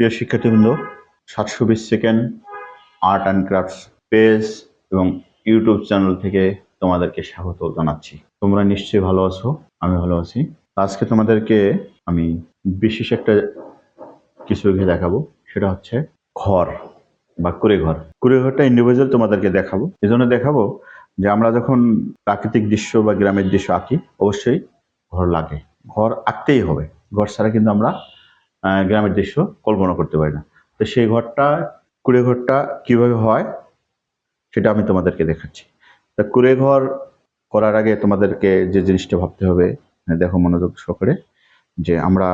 প্রিয় শিক্ষার্থীবৃন্দ, সাতশো বিশ second art and crafts page এবং ইউটিউব চ্যানেল থেকে তোমাদেরকে স্বাগত জানাচ্ছি। তোমরা নিশ্চয়ই ভালো আছো, আমি ভালো আছি। আজকে তোমাদেরকে আমি বিশেষ একটা কিছু দেখাবো, সেটা হচ্ছে ঘর বা কুড়ে ঘর কুড়ে ঘরটা ইন্ডিভিজুয়াল তোমাদেরকে দেখাবো। এই জন্য দেখাবো যে আমরা যখন প্রাকৃতিক দৃশ্য বা গ্রামের দৃশ্য আঁকি, অবশ্যই ঘর লাগে। ঘর আঁকতেই হবে। ঘর ছাড়া কিন্তু আমরা গ্রামের দৃশ্য কল্পনা করতে পারি না। তো সেই ঘরটা কুড়ে ঘরটা কীভাবে হয় সেটা আমি তোমাদেরকে দেখাচ্ছি। তা কুড়ে ঘর করার আগে তোমাদেরকে যে জিনিসটা ভাবতে হবে হ্যাঁ, দেখো মনোযোগ সহকারে যে আমরা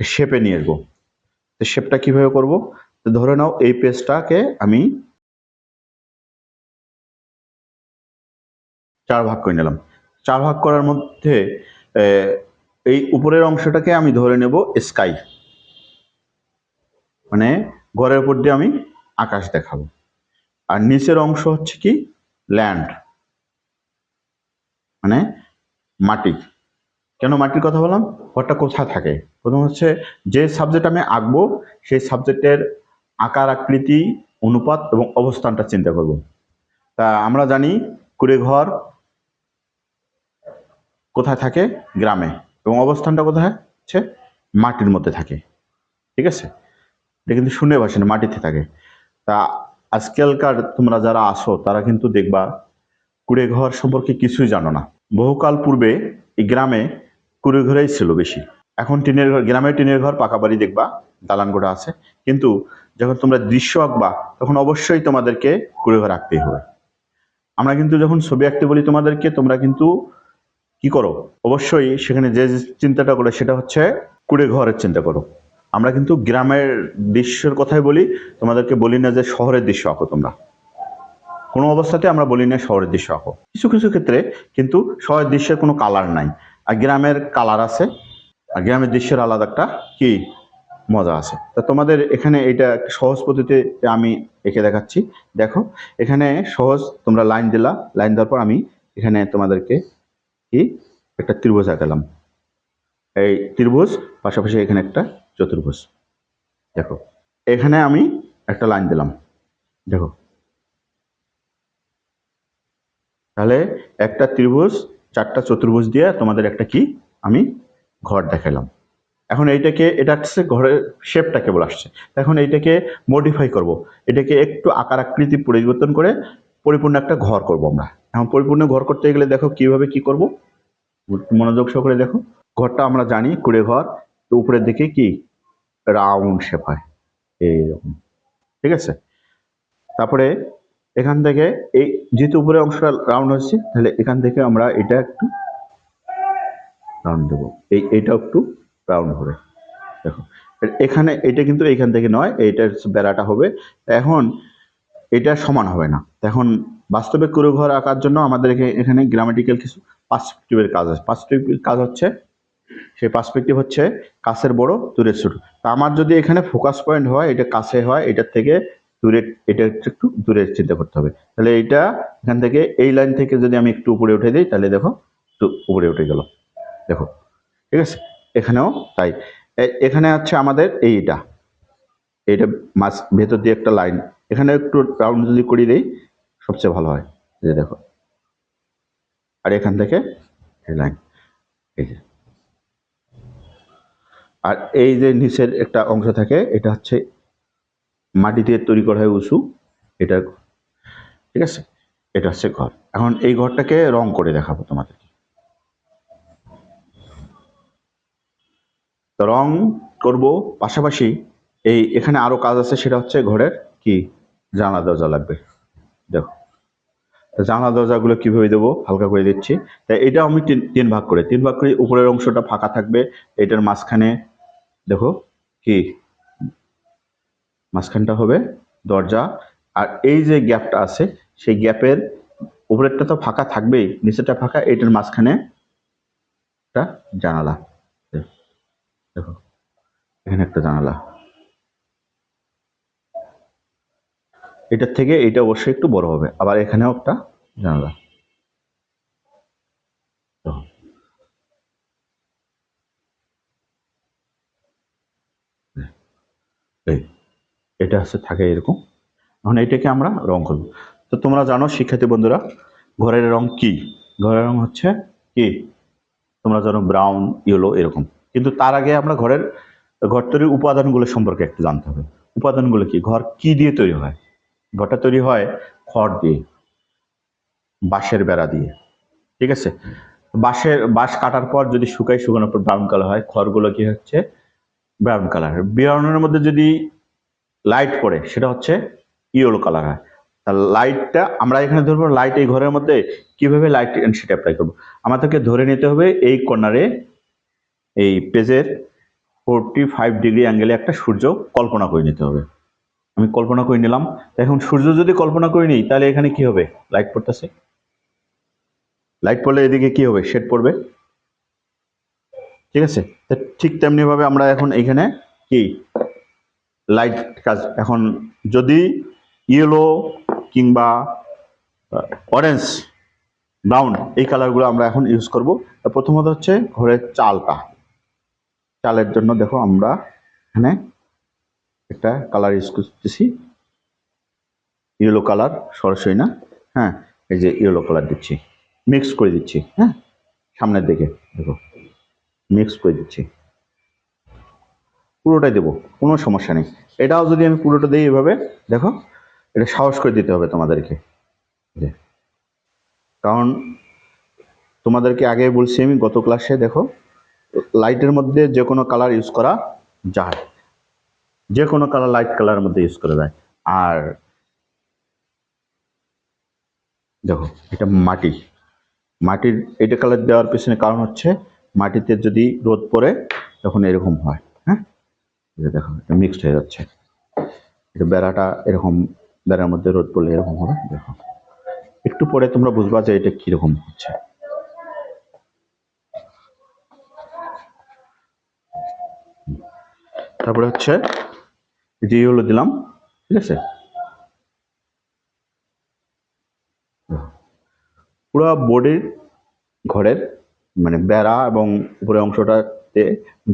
শেপে নিয়ে আসব। তো শেপটা কীভাবে করব? তো ধরে নাও এই পেজটাকে আমি চার ভাগ করে নিলাম। চার ভাগ করার মধ্যে এই উপরের অংশটাকে আমি ধরে নেব স্কাই মানে ঘরের উপর দিয়ে আমি আকাশ দেখাবো। আর নিচের অংশ হচ্ছে কি? ল্যান্ড মানে মাটি। কেন মাটির কথা বললাম? ঘরটা কোথায় থাকে? প্রথম হচ্ছে যে সাবজেক্ট আমি আঁকবো, সেই সাবজেক্টের আকার, আকৃতি, অনুপাত এবং অবস্থানটা চিন্তা করব। তা আমরা জানি কুড়ে ঘর কোথায় থাকে? গ্রামে। এবং অবস্থানটা কোথায়? হচ্ছে মাটির মধ্যে থাকে। ঠিক আছে? এটা কিন্তু শুনে না মাটিতে থাকে। তা আজকালকার তোমরা যারা আসো, তারা কিন্তু দেখবা কুড়ে ঘর সম্পর্কে কিছুই জানো না। বহুকাল পূর্বে এই গ্রামে কুড়ে ঘরেই ছিল বেশি। এখন টিনের ঘর, গ্রামে টিনের ঘর, পাকা বাড়ি দেখবা দালান গোড়া আছে। কিন্তু যখন তোমরা দৃশ্য আঁকবা, তখন অবশ্যই তোমাদেরকে কুড়ে ঘর আঁকতেই হবে। আমরা কিন্তু যখন ছবি আঁকতে বলি তোমাদেরকে, তোমরা কিন্তু কি করো? অবশ্যই সেখানে যে চিন্তাটা করো, সেটা হচ্ছে কুড়ে ঘরের চিন্তা করো। আমরা কিন্তু গ্রামের দৃশ্যের কথাই বলি, তোমাদেরকে বলি না যে শহরের দৃশ্য আঁকো তোমরা। কোনো অবস্থাতে আমরা বলি না শহরের দৃশ্য আঁকো। কিছু কিছু ক্ষেত্রে কিন্তু শহরের দৃশ্যের কোনো কালার নাই। আর গ্রামের কালার আছে, আর গ্রামের দৃশ্যের আলাদা একটা কি মজা আছে। তা তোমাদের এখানে এটা সহজ পদ্ধতিতে আমি এঁকে দেখাচ্ছি। দেখো, এখানে সহজ তোমরা লাইন দিলা লাইন দেওয়ার পর আমি এখানে তোমাদেরকে কি একটা ত্রিভুজ আঁকালাম। এই ত্রিভুজ, পাশাপাশি এখানে একটা চতুর্ভুজ। দেখো, এখানে আমি একটা লাইন দিলাম। দেখো। তাহলে একটা ত্রিভুজ, চারটা চতুর্ভুজ দিয়ে তোমাদের একটা কি? আমি ঘর দেখালাম। এখন এইটাকে, এটা হচ্ছে ঘরের শেপটা কেবল আসছে। এখন এইটাকে মডিফাই করব। এটাকে একটু আকার আকৃতি পরিবর্তন করে পরিপূর্ণ একটা ঘর করব আমরা। এখন পরিপূর্ণ ঘর করতে গেলে দেখো কীভাবে কি করব? মনোযোগ সহকারে দেখো। ঘরটা আমরা জানি, কুড়ে ঘর, তো উপরের দিকে কি? রাউন্ড শেপ হয়। এইরকম। ঠিক আছে? তারপরে এখান থেকে এই যেহেতু উপরে অংশটা রাউন্ড হচ্ছে, তাহলে এখান থেকে আমরা এটা একটু রাউন্ড দেবো। এই এইটা একটু রাউন্ড হবে। দেখো, এখানে এটা কিন্তু এইখান থেকে নয় এইটার বেড়াটা হবে। এখন এটা সমান হবে না। এখন বাস্তবে কুড়ে ঘর আঁকার জন্য আমাদের এখানে গ্রামাটিক্যাল কিছু পার্সপেক্টিভের কাজ আছে। পার্সপেক্টিভ কাজ হচ্ছে সেই পার্সপেক্টিভ হচ্ছে কাছের বড়, দূরের ছোট। তা আমার যদি এখানে ফোকাস পয়েন্ট হয়, এটা কাছে হয়, এটার থেকে দূরে, এটা একটু দূরে চিন্তা করতে হবে। তাহলে এইটা এখান থেকে এই লাইন থেকে যদি আমি একটু উপরে উঠে দিই, তাহলে দেখো একটু উপরে উঠে গেল। দেখো, ঠিক আছে? এখানেও তাই। এখানে হচ্ছে আমাদের এইটা। এইটা মাছ ভেতর দিয়ে একটা লাইন এখানে একটু রাউন্ড যদি করিয়ে দিই, সবচেয়ে ভালো হয়। যে দেখো। আর এখান থেকে এই লাইন এই যে। আর এই যে নিচের একটা অংশ থাকে, এটা হচ্ছে মাটি দিয়ে তৈরি করা হয় উঁচু এটা ঠিক আছে? এটা হচ্ছে ঘর। এখন এই ঘরটাকে রং করে দেখাবো তোমাদের। রং করব পাশাপাশি এই এখানে আরও কাজ আছে, সেটা হচ্ছে ঘরের কি? জানলা, দরজা লাগবে। দেখো। তো জানলা, দরজাগুলো কীভাবে দেবো? হালকা করে দিচ্ছি। তাই এটা আমি তিন ভাগ করে, তিন ভাগ করে উপরের অংশটা ফাঁকা থাকবে। এটার মাঝখানে দেখো কি? মাঝখানটা হবে দরজা। আর এই যে গ্যাপটা আছে, সেই গ্যাপের উপরেরটা তো ফাঁকা থাকবেই, নিচেরটা ফাঁকা এটার মাঝখানে একটা জানালা। দেখো, এখানে একটা জানালা। এটার থেকে এটা অবশ্যই একটু বড় হবে, আবার এখানেও একটা জানালা। এই, এটা হচ্ছে থাকে এরকম। এখন এইটাকে আমরা রং করব। তো তোমরা জানো, শিক্ষার্থী বন্ধুরা, ঘরের রং কি? ঘরের রং হচ্ছে কি? তোমরা জানো ব্রাউন ইয়েলো এরকম। কিন্তু তার আগে আমরা ঘরের, ঘর তৈরির উপাদানগুলো সম্পর্কে একটু জানতে হবে। উপাদানগুলো কি? ঘর কি দিয়ে তৈরি হয়? ঘরটা তৈরি হয় খড় দিয়ে, বাঁশের বেড়া দিয়ে। ঠিক আছে? বাঁশের, বাঁশ কাটার পর যদি শুকায়, শুকানোর পর ব্রাউন কালার হয়, খড়গুলো কি হচ্ছে? ব্রাউন কালার ব্রাউনের মধ্যে যদি লাইট পড়ে, সেটা হচ্ছে ইয়েলো কালার হয়। তা লাইটটা আমরা এখানে ধরবো লাইট এই ঘরের মধ্যে কীভাবে লাইট সেটা অ্যাপ্লাই করব? আমাদেরকে ধরে নিতে হবে এই কর্নারে এই পেজের ফোরটি ফাইভ ডিগ্রি অ্যাঙ্গেলে একটা সূর্য কল্পনা করে নিতে হবে। আমি কল্পনা করে নিলাম। এখন সূর্য যদি কল্পনা করে নিই তাহলে এখানে কি হবে? লাইট পড়তেছে। লাইট পড়লে এদিকে কি হবে? শেড পড়বে। ঠিক আছে? ঠিক তেমনি ভাবে আমরা এখন এখানে কি? লাইট কাজ। এখন যদি ইয়েলো কিংবা অরেঞ্জ ব্রাউন এই কালারগুলো আমরা এখন ইউজ করব প্রথমত হচ্ছে ঘরের চালটা। চালের জন্য দেখো আমরা এখানে একটা কালার ইউজ করতেছি। ইয়েলো কালার সরাসরি না? হ্যাঁ এই যে ইয়েলো কালার দিচ্ছি। মিক্স করে দিচ্ছি হ্যাঁ? সামনের দিকে, দেখো। মিক্স করে দিচ্ছি। পুরোটাই দেবো, কোনো সমস্যা নেই। এটাও যদি আমি পুরোটা দিই এভাবে, দেখো, এটা সাহস করে দিতে হবে তোমাদেরকে। কারণ তোমাদেরকে আগে বলছি আমি, গত ক্লাসে দেখো লাইটের মধ্যে যে কোনো কালার ইউজ করা যায়। যে কোনো কালার লাইট কালারের মধ্যে ইউজ করা যায়। আর দেখো, এটা মাটি। মাটির, এটা কালার দেওয়ার পিছনে কারণ হচ্ছে মাটিতে যদি রোদ পড়ে, তখন এরকম হয় হ্যাঁ? এটা দেখো, এটা মিক্সড হয়ে যাচ্ছে। এটা বেড়াটা এরকম, বেড়ার মধ্যে রোদ পড়লে এরকম হবে, দেখো। একটু পরে তোমরা বুঝবা যে এটা কীরকম হচ্ছে। তারপরে হচ্ছে যে হলো দিলাম, ঠিক আছে? পুরো বডির ঘরের মানে বেড়া এবং উপরে অংশটাতে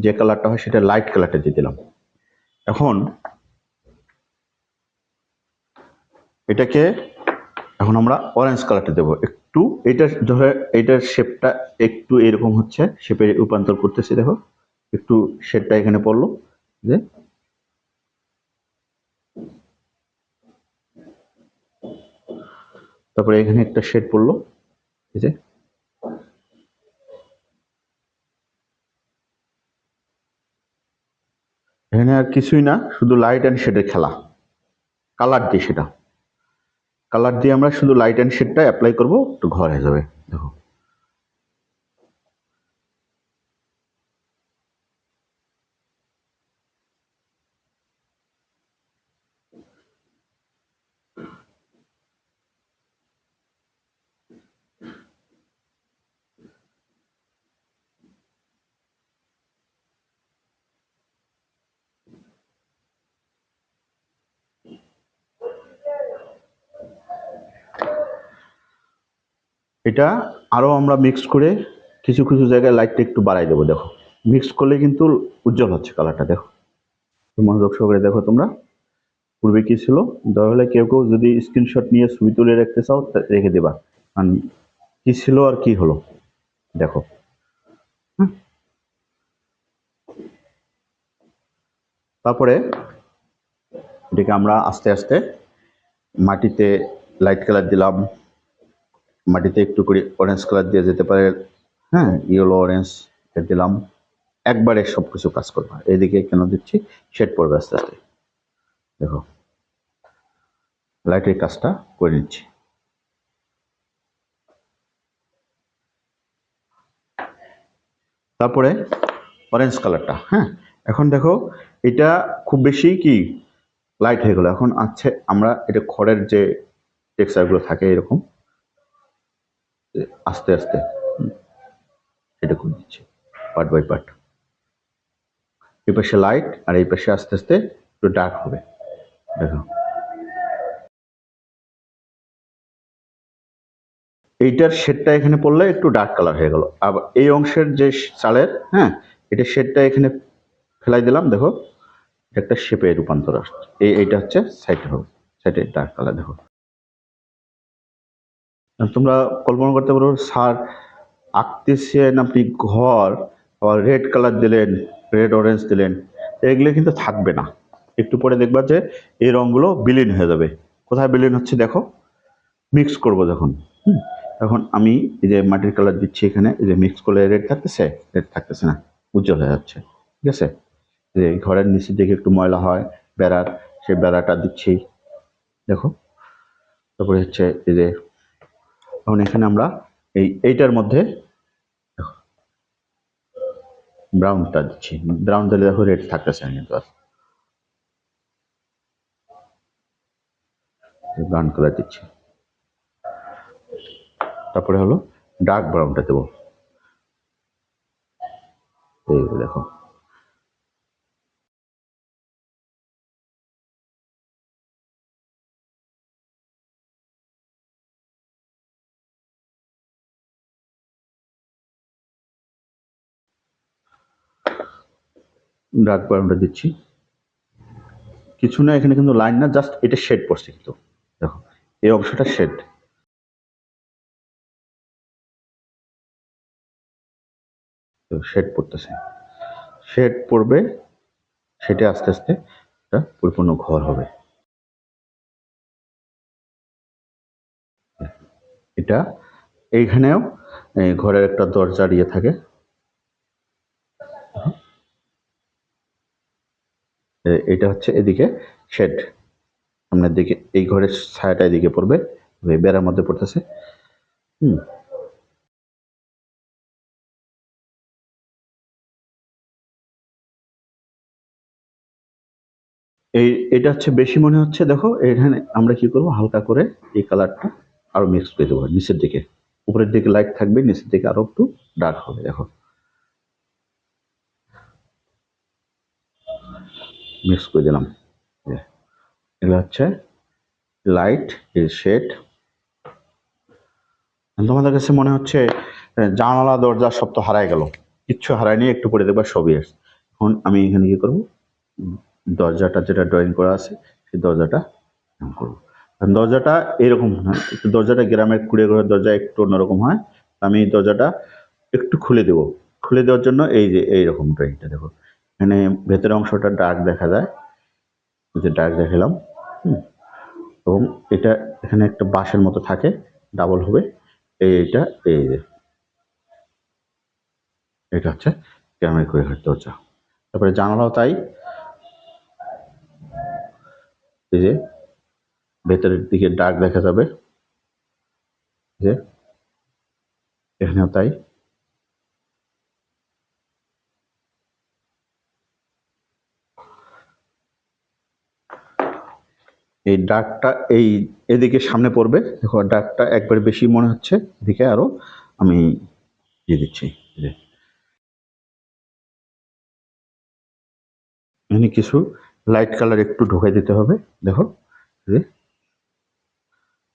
যে কালারটা হয় সেটা লাইট কালারটা দিয়ে দিলাম। এখন এটাকে এখন আমরা অরেঞ্জ কালারটা দেবো। একটু এটা ধরে এটার শেপটা একটু এরকম হচ্ছে শেপে রূপান্তর করতেছি, দেখো। একটু শেডটা এখানে পড়ল, যে তারপরে এখানে একটা শেড পড়ল, এই যে। এখানে আর কিছুই না, শুধু লাইট অ্যান্ড শেডের খেলা। কালার দিয়ে সেটা। কালার দিয়ে আমরা শুধু লাইট অ্যান্ড শেডটা অ্যাপ্লাই করব, একটু ঘর হয়ে যাবে, দেখো। এটা আরও আমরা মিক্স করে কিছু কিছু জায়গায় লাইটটা একটু বাড়াই দেবো, দেখো। মিক্স করলে কিন্তু উজ্জ্বল হচ্ছে কালারটা দেখো। মনোযোগ সহকারে দেখো তোমরা। পূর্বে কি ছিল? তাহলে কেউ কেউ যদি স্ক্রিনশট নিয়ে ছবি তুলে রাখতে চাও রেখে দেবা। কারণ কি ছিল আর কি হলো? দেখো। তারপরে এটাকে আমরা আস্তে আস্তে মাটিতে লাইট কালার দিলাম। মাটিতে একটু করে অরেঞ্জ কালার দিয়ে যেতে পারে। হ্যাঁ ইয়েলো অরেঞ্জ দিলাম। একবারে সব কিছু কাজ করব। এদিকে কেন দিচ্ছি? শেড পড়বে আস্তে আস্তে। দেখো লাইটের কাজটা করে নিচ্ছি। তারপরে অরেঞ্জ কালারটা হ্যাঁ। এখন দেখো, এটা খুব বেশি কি লাইট হয়ে গেলো। এখন আছে, আমরা, এটা খড়ের যে টেক্সচারগুলো থাকে এরকম আস্তে আস্তে এটা করে দিচ্ছি পার্ট বাই পার্ট এই পাশে লাইট আর এই পাশে আস্তে আস্তে একটু ডার্ক হবে। দেখো। এইটার শেডটা এখানে পড়লে একটু ডার্ক কালার হয়ে গেল। আবার এই অংশের যে চালের হ্যাঁ এটা শেডটা এখানে ফেলাই দিলাম, দেখো। একটা শেপে রূপান্তর আসছে। এই, এইটা হচ্ছে সাইডে হবে। সাইডে ডার্ক কালার দেখো। তোমরা কল্পনা করতে পারো, স্যার আঁকতেছেন আপনি ঘর, আবার রেড কালার দিলেন, রেড অরেঞ্জ দিলেন। এগুলো কিন্তু থাকবে না। একটু পরে দেখবা যে এই রঙগুলো বিলীন হয়ে যাবে। কোথায় বিলীন হচ্ছে দেখো? মিক্স করব যখন। তখন আমি এই যে মাটির কালার দিচ্ছি এখানে, এই যে মিক্স করলে রেড থাকতেছে? রেড থাকতেছে না, উজ্জ্বল হয়ে যাচ্ছে। ঠিক আছে? যে ঘরের নিচের দিকে একটু ময়লা হয়, বেড়ার, সেই বেড়াটা দিচ্ছি। দেখো? তারপরে হচ্ছে এই যে এখন এখানে আমরা এই এইটার মধ্যে ব্রাউনটা দিচ্ছি। ব্রাউন দিলে দেখো রেড থাকতেছে কিন্তু আর। ব্রাউন কালার দিচ্ছি। তারপরে হলো ডার্ক ব্রাউনটা দেবো। এই দেখো। ডার্ক ব্রাউনটা দিচ্ছি। কিছু না, এখানে কিন্তু লাইন না জাস্ট এটা শেড পড়ছে কিন্তু। দেখো, এই অংশটা শেড শেড পড়তেছে। শেড পড়বে, সেটা আস্তে আস্তে একটা পরিপূর্ণ ঘর হবে। এটা এইখানেও ঘরের একটা দরজার ইয়ে থাকে। এটা হচ্ছে এদিকে শেড সামনের দিকে এই ঘরের ছায়াটা এদিকে পড়বে বেড়ার মধ্যে পড়তেছে। হুম। এই, এটা হচ্ছে বেশি মনে হচ্ছে, দেখো, এখানে আমরা কি করব, হালকা করে এই কালারটা আরও মিক্স করে দেবো, নিচের দিকে। উপরের দিকে লাইট থাকবে, নিচের দিকে আরও একটু ডার্ক হবে, দেখো। মিক্স করে দিলাম। এগুলো হচ্ছে লাইট এই শেড তোমাদের কাছে মনে হচ্ছে জানালা, দরজা সব তো হারাই গেল। কিচ্ছু হারায়নি, একটু পরে দেখবা সবই আসছে এখন আমি এখানে কি করব? দরজাটা যেটা ড্রয়িং করা আছে, সেই দরজাটা করব। দরজাটা এরকম হয় একটু দরজাটা গ্রামের কুড়ে ঘরের দরজা একটু অন্যরকম হয়। আমি দরজাটা একটু খুলে দেব। খুলে দেওয়ার জন্য এই যে, এইরকম ড্রয়িংটা দেখো। এখানে ভেতরের অংশটা ডার্ক দেখা যায়। যে ডার্ক দেখালাম, হুম। এবং এটা এখানে একটা বাঁশের মতো থাকে ডাবল হবে। এই এইটা, এই যে। এটা হচ্ছে ক্যামেরা করে ঘরের দরজা তারপরে জানালাও তাই। এই যে, ভেতরের দিকে ডাক দেখা যাবে। যে, এখানেও তাই। এই ডাকটা এই এদিকে সামনে পড়বে। দেখো ডাকটা একবার বেশি মনে হচ্ছে, এদিকে আরও আমি দিয়ে দিচ্ছি এখানে কিছু লাইট কালার একটু ঢোকাই দিতে হবে, দেখো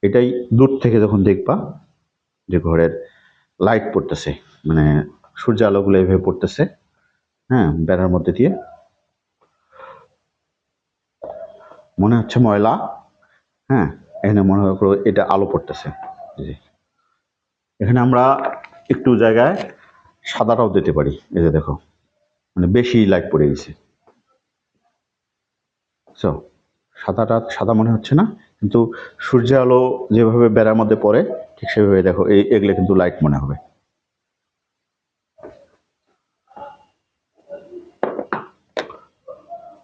এটাই দূর থেকে যখন দেখবা, যে ঘরের লাইট পড়তেছে মানে সূর্য আলোগুলো এভাবে পড়তেছে হ্যাঁ বেড়ার মধ্যে দিয়ে। মনে হচ্ছে ময়লা। হ্যাঁ এখানে মনে করো এটা আলো পড়তেছে। যে। এখানে আমরা একটু জায়গায় সাদাটাও দিতে পারি। এই যে দেখো মানে বেশি লাইট পড়ে গেছে। সো সাদাটা, সাদা মনে হচ্ছে না, কিন্তু সূর্য আলো যেভাবে বেড়ার মধ্যে পড়ে, ঠিক সেভাবে দেখো, এই, এগুলো কিন্তু লাইট মনে হবে।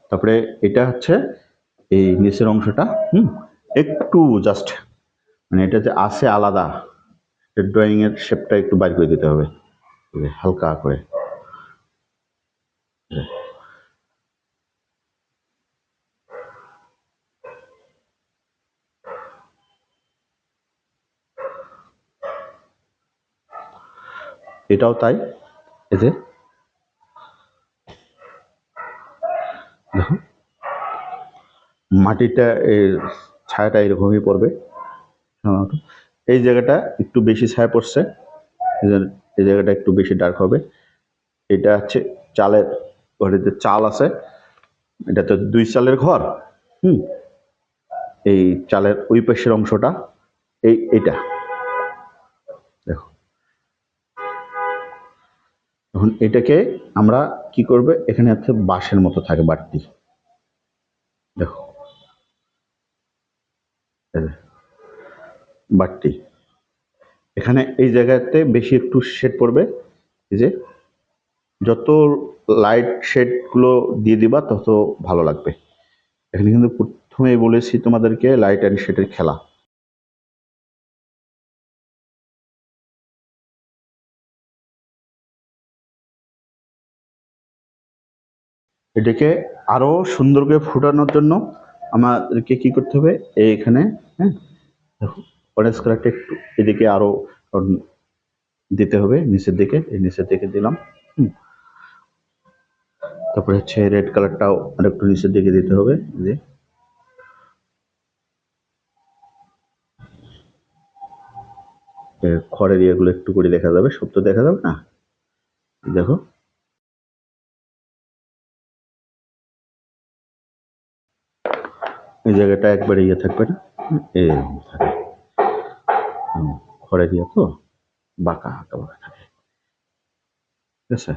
তারপরে এটা হচ্ছে এই নিচের অংশটা, হুম, একটু জাস্ট মানে এটা যে আছে আলাদা ড্রয়িং এর শেপটা একটু বাইর করে দিতে হবে। হালকা করে। এটাও তাই, এই যে। দেখো। মাটিটা ছায়াটা এরকমই পড়বে সাধারণত। এই জায়গাটা একটু বেশি ছায়া পড়ছে, এই জায়গাটা একটু বেশি ডার্ক হবে। এটা হচ্ছে চালের ঘরে যে চাল আছে, এটা তো দুই চালের ঘর, হুম? এই চালের ওই পাশের অংশটা, এই এটা দেখো। এখন এটাকে আমরা কি করবে? এখানে আছে বাঁশের মতো থাকে বাড়তি। দেখো। বাড়তি এখানে এই জায়গাতে বেশি একটু শেড পড়বে। এই যে, যত লাইট শেডগুলো দিয়ে দিবা, তত ভালো লাগবে। এখানে কিন্তু প্রথমেই বলেছি তোমাদেরকে লাইট অ্যান্ড শেডের খেলা। এটাকে আরও সুন্দর করে ফুটানোর জন্য আমাদেরকে কি করতে হবে? এইখানে হ্যাঁ? দেখো অরেঞ্জ কালারটা একটু এদিকে আরও উম, দিতে হবে নিচের দিকে এই নিচের দিকে দিলাম। তারপরে হচ্ছে রেড কালারটাও আর একটু নিচের দিকে দিতে হবে যে। খড়ের ইয়েগুলো একটু করে দেখা যাবে সব তো দেখা যাবে না? দেখো। এই জায়গাটা একবারে ইয়ে থাকবে না? এরকম থাকে। খড়ের ইয়ে তো বাঁকা হাঁকা বাঁকা থাকে। ঠিক আছে?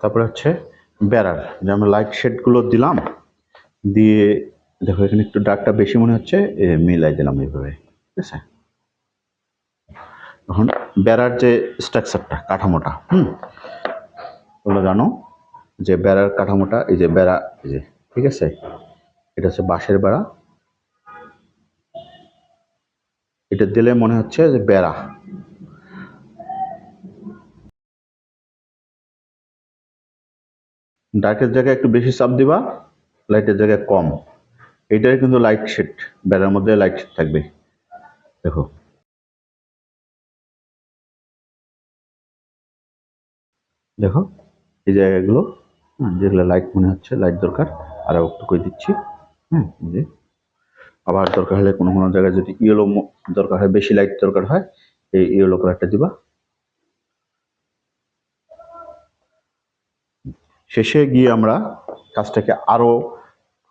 তারপরে হচ্ছে বেড়ার যে আমরা লাইট শেডগুলো দিলাম, দিয়ে দেখো এখানে একটু ডাকটা বেশি মনে হচ্ছে মিলাই দিলাম এইভাবে। ঠিক আছে? এখন বেড়ার যে স্ট্রাকচারটা কাঠামোটা, হুম? তোমরা জানো যে বেড়ার কাঠামোটা, এই যে বেড়া, এই যে, ঠিক আছে? এটা হচ্ছে বাঁশের বেড়া। এটা দিলে মনে হচ্ছে যে বেড়া। ডার্কের জায়গায় একটু বেশি চাপ দিবা, লাইটের জায়গায় কম। এটাই কিন্তু লাইট শেড বেড়ার মধ্যে লাইট শেড থাকবে। দেখো। দেখো এই জায়গাগুলো হ্যাঁ, যেগুলো লাইট মনে হচ্ছে লাইট দরকার আর একটু করে দিচ্ছি হ্যাঁ যে। আবার দরকার হলে কোনো কোনো জায়গায় যদি ইয়েলো দরকার হয় বেশি লাইট দরকার হয় এই ইয়েলো কালারটা দিবা। শেষে গিয়ে আমরা কাজটাকে আরও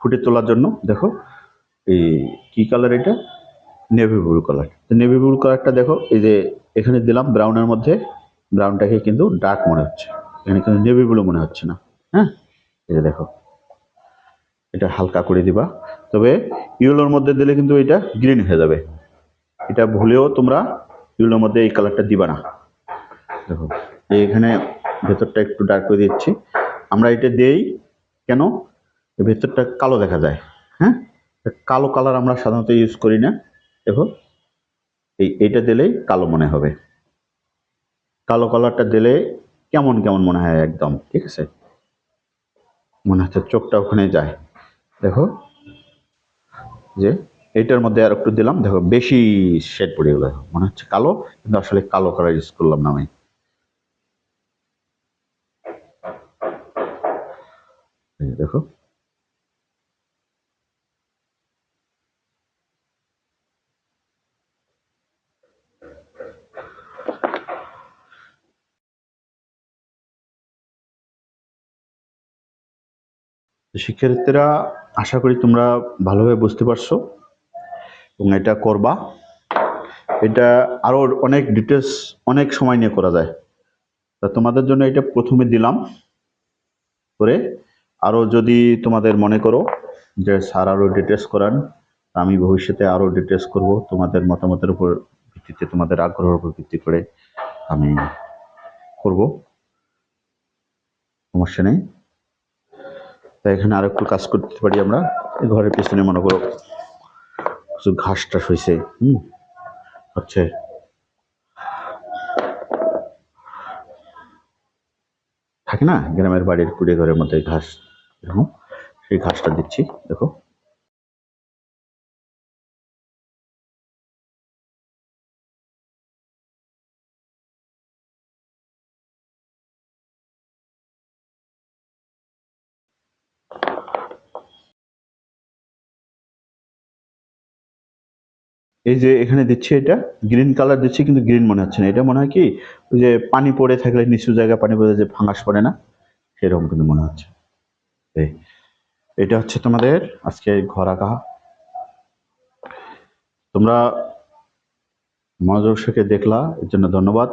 ফুটে তোলার জন্য দেখো এই কি কালার এটা? Navy blue colour navy blue কালারটা দেখো এই যে এখানে দিলাম ব্রাউনের মধ্যে ব্রাউনটাকে কিন্তু ডার্ক মনে হচ্ছে। এখানে কিন্তু নেভি ব্লু মনে হচ্ছে না। হ্যাঁ? যে দেখো। এটা হালকা করে দিবা। তবে ইয়েলোর মধ্যে দিলে কিন্তু এটা গ্রিন হয়ে যাবে। এটা ভুলেও তোমরা ইয়েলোর মধ্যে এই কালারটা দিবা না। দেখো, এখানে ভেতরটা একটু ডার্ক করে দিচ্ছি। আমরা এটা দেই কেন? ভেতরটা কালো দেখা যায়। হ্যাঁ? কালো কালার আমরা সাধারণত ইউজ করি না। দেখো, এই এইটা দিলেই কালো মনে হবে। কালো কালারটা দিলে কেমন কেমন মনে হয় একদম, ঠিক আছে? মনে হচ্ছে চোখটা ওখানে যায়। দেখো, যে এইটার মধ্যে আর একটু দিলাম, দেখো বেশি শেড পড়ে গেলো। মনে হচ্ছে কালো, কিন্তু আসলে কালো কালার ইউজ করলাম না আমি। দেখো শিক্ষার্থীরা আশা করি তোমরা ভালোভাবে বুঝতে পারছ এবং এটা করবা। এটা আরও অনেক ডিটেলস অনেক সময় নিয়ে করা যায়। তা তোমাদের জন্য এটা প্রথমে দিলাম। করে আরও যদি তোমাদের মনে করো যে স্যার আরও ডিটেলস করান আমি ভবিষ্যতে আরও ডিটেলস করব। তোমাদের মতামতের উপর ভিত্তিতে, তোমাদের আগ্রহের উপর ভিত্তি করে আমি করব। সমস্যা নেই। তাই এখানে আর একটু কাজ করতে পারি আমরা। এই ঘরের পিছনে মনে করো কিছু ঘাস টাস হয়েছে হুম? হচ্ছে থাকে না? গ্রামের বাড়ির কুড়ে ঘরের মধ্যে ঘাস এরকম সেই ঘাসটা দিচ্ছি দেখো। এই যে এখানে দিচ্ছি এটা গ্রিন কালার দিচ্ছি কিন্তু গ্রিন মনে হচ্ছে না। এটা মনে হয় কি, ওই যে পানি পড়ে থাকলে নিচু জায়গায় পানি পড়ে যে ফাঙ্গাস পড়ে না, সেরকম কিন্তু মনে হচ্ছে। এটা হচ্ছে তোমাদের আজকে ঘর আঁকা। তোমরা মনোযোগ দেখলা, এর জন্য ধন্যবাদ।